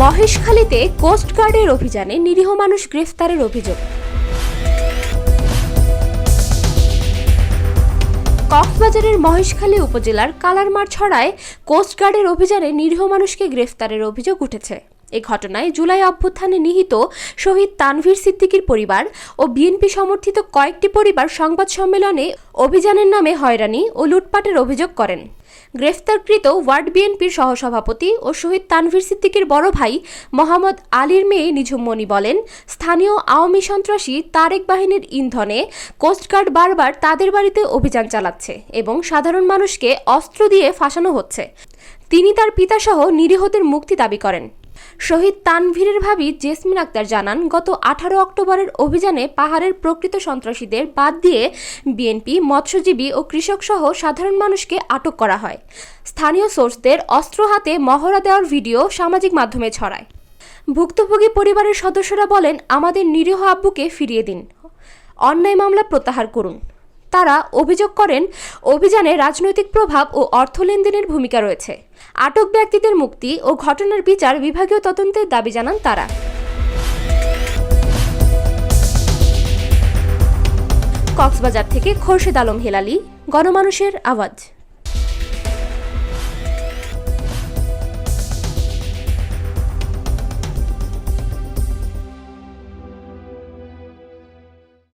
মহেশখালীতে কোস্টগার্ডের অভিযানে নিরীহ মানুষ গ্রেফতারের অভিযোগ। কক্সবাজারের মহেশখালী উপজেলার কালারমার ছড়ায় কোস্টগার্ডের অভিযানে নিরীহ মানুষকে গ্রেফতারের অভিযোগ উঠেছে। এ ঘটনায় জুলাই অভ্যুত্থানে নিহিত শহীদ তানভীর সিদ্দিকির পরিবার ও বিএনপি সমর্থিত কয়েকটি পরিবার সংবাদ সম্মেলনে অভিযানের নামে হয়রানি ও লুটপাটের অভিযোগ করেন। গ্রেফতারকৃত ওয়ার্ড বিএনপির সহসভাপতি ও শহীদ তানভীর সিদ্দিকীর বড় ভাই মোহাম্মদ আলীর মেয়ে নিঝুম মনি বলেন, স্থানীয় আওয়ামী সন্ত্রাসী তারেক বাহিনীর ইন্ধনে কোস্টগার্ড বারবার তাদের বাড়িতে অভিযান চালাচ্ছে এবং সাধারণ মানুষকে অস্ত্র দিয়ে ফাঁসানো হচ্ছে। তিনি তার পিতাসহ নিরীহদের মুক্তি দাবি করেন। শহীদ তানভীরের ভাবি জেসমিন আক্তার জানান, গত আঠারো অক্টোবরের অভিযানে পাহাড়ের প্রকৃত সন্ত্রাসীদের বাদ দিয়ে বিএনপি, মৎস্যজীবী ও কৃষক সহ সাধারণ মানুষকে আটক করা হয়। স্থানীয় সোর্সদের অস্ত্র হাতে মহড়া দেওয়ার ভিডিও সামাজিক মাধ্যমে ছড়ায়। ভুক্তভোগী পরিবারের সদস্যরা বলেন, আমাদের নিরীহ আব্বুকে ফিরিয়ে দিন। অন্যায় মামলা প্রত্যাহার করুন। তারা অভিযোগ করেন, অভিযানে রাজনৈতিক প্রভাব ও অর্থ লেনদেনের ভূমিকা রয়েছে। আটক ব্যক্তিদের মুক্তি ও ঘটনার বিচার বিভাগীয় তদন্তের দাবি জানান তারা। কক্সবাজার থেকে খোরশেদ আলম, হেলালি, গণমানুষের আওয়াজ।